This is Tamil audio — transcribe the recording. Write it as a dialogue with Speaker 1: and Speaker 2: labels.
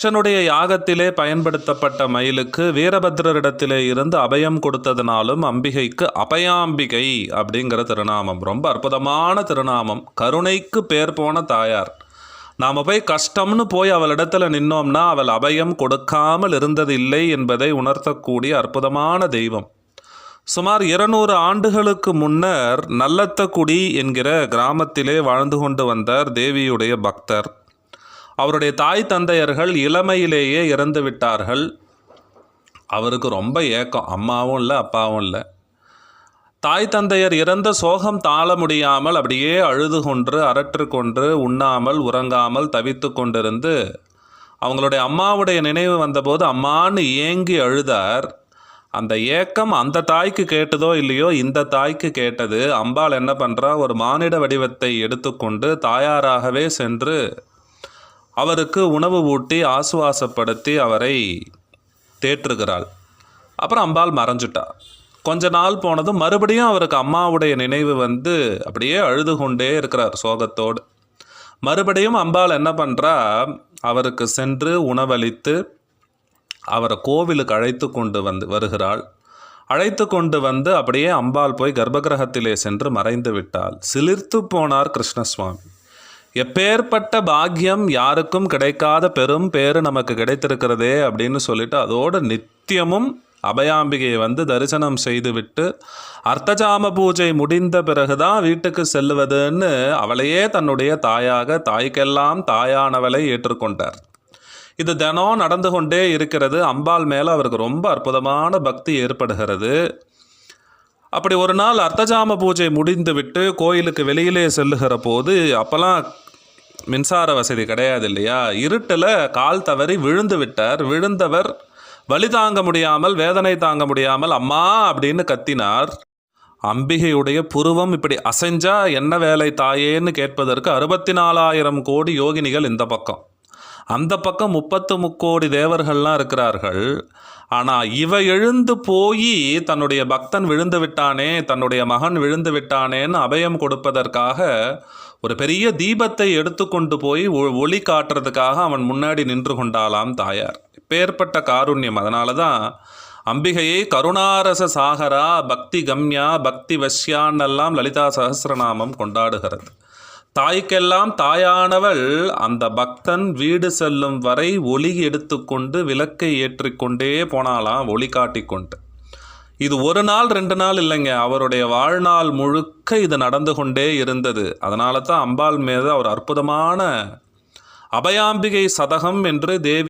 Speaker 1: கிருஷ்ணனுடைய யாகத்திலே பயன்படுத்தப்பட்ட மயிலுக்கு வீரபத்ரரிடத்திலே இருந்து அபயம் கொடுத்ததுனாலும் அம்பிகைக்கு அபயாம்பிகை அப்படிங்கிற திருநாமம். ரொம்ப அற்புதமான திருநாமம். கருணைக்கு பேர் போன தாயார். நாம் போய் கஷ்டம்னு போய் அவளிடத்தில் நின்னோம்னா அவள் அபயம் கொடுக்காமல் இருந்ததில்லை என்பதை உணர்த்தக்கூடிய அற்புதமான தெய்வம். சுமார் இருநூறு ஆண்டுகளுக்கு முன்னர் நல்லத்தக்குடி என்கிற கிராமத்திலே வாழ்ந்து கொண்டு வந்தார் தேவியுடைய பக்தர். அவருடைய தாய் தந்தையர்கள் இளமையிலேயே இறந்து விட்டார்கள் அவருக்கு ரொம்ப ஏக்கம். அம்மாவும் இல்லை அப்பாவும் இல்லை. தாய் தந்தையர் இறந்த சோகம் தாழ முடியாமல் அப்படியே அழுது கொன்று அரற்று கொன்று உண்ணாமல் உறங்காமல் தவித்து கொண்டிருந்து அவங்களுடைய அம்மாவுடைய நினைவு வந்தபோது அம்மான்னு ஏங்கி அழுதார். அந்த ஏக்கம் அந்த தாய்க்கு கேட்டதோ இல்லையோ இந்த தாய்க்கு கேட்டது. அம்பாள் என்ன பண்ணுறா ஒரு மானிட வடிவத்தை எடுத்துக்கொண்டு தாயாராகவே சென்று அவருக்கு உணவு ஊட்டி ஆசுவாசப்படுத்தி அவரை தேற்றுகிறாள். அப்புறம் அம்பாள் மறைஞ்சிட்டா. கொஞ்ச நாள் போனதும் மறுபடியும் அவருக்கு அம்மாவுடைய நினைவு வந்து அப்படியே அழுது கொண்டே இருக்கிறார் சோகத்தோடு. மறுபடியும் அம்பாள் என்ன பண்ணுறா அவருக்கு சென்று உணவளித்து அவரை கோவிலுக்கு அழைத்து கொண்டு வந்து வருகிறாள். அழைத்து கொண்டு வந்து அப்படியே அம்பாள் போய் கர்ப்பகிரகத்திலே சென்று மறைந்து விட்டாள். சிலிர்த்து போனார் கிருஷ்ணசுவாமி எப்பேற்பட்ட பாக்கியம் யாருக்கும் கிடைக்காத பெரும் பேர் நமக்கு கிடைத்திருக்கிறதே அப்படின்னு சொல்லிட்டு அதோடு நித்தியமும் அபயாம்பிகையை வந்து தரிசனம் செய்துவிட்டு அர்த்தஜாம பூஜை முடிந்த பிறகுதான் வீட்டுக்கு செல்லுவதுன்னு அவளையே தன்னுடைய தாயாக தாய்க்கெல்லாம் தாயானவளை ஏற்றுக்கொண்டார். இது தினம் நடந்து கொண்டே இருக்கிறது. அம்பாள் மேலே அவருக்கு ரொம்ப அற்புதமான பக்தி ஏற்படுகிறது. அப்படி ஒரு நாள் அர்த்தஜாம பூஜை முடிந்துவிட்டு கோயிலுக்கு வெளியிலே செல்லுகிற போது அப்போல்லாம் மின்சார வசதி கிடையாது இல்லையா? இருட்டில் கால் தவறி விழுந்து விட்டார். விழுந்தவர் வலி தாங்க முடியாமல் வேதனை தாங்க முடியாமல் அம்மா அப்படின்னு கத்தினார். அம்பிகையுடைய புருவம் இப்படி அசைஞ்சா என்ன வேலை தாயேன்னு கேட்பதற்கு அறுபத்தி நாலாயிரம் கோடி யோகினிகள் இந்த பக்கம். அந்த பக்கம் முப்பத்து முக்கோடி தேவர்கள்லாம் இருக்கிறார்கள். ஆனால் இவ எழுந்து போய் தன்னுடைய பக்தன் விழுந்து விட்டானே தன்னுடைய மகன் விழுந்து விட்டானேன்னு அபயம் கொடுப்பதற்காக ஒரு பெரிய தீபத்தை எடுத்துக்கொண்டு போய் ஒ- ஒளி காட்டுறதுக்காக அவன் முன்னாடி நின்று கொண்டாலாம் தாயார். பேர்பட்ட காருண்யம். அதனால தான் அம்பிகையை கருணாரச சாகரா பக்தி கம்யா பக்தி வஷ்யான்னெல்லாம் லலிதா சகசிரநாமம் கொண்டாடுகிறது. தாய்க்கெல்லாம் தாயானவள் அந்த பக்தன் வீடு செல்லும் வரை ஒளி எடுத்துக்கொண்டு விளக்கை ஏற்றிக்கொண்டே போனாலாம் ஒளி காட்டிக்கொண்டு. இது ஒரு நாள் ரெண்டு நாள் இல்லைங்க. அவருடைய வாழ்நாள் முழுக்க இது நடந்து கொண்டே இருந்தது. அதனால தான் அம்பாள் மீது அவர் அற்புதமான அபயாம்பிகை சதகம் என்று தேவி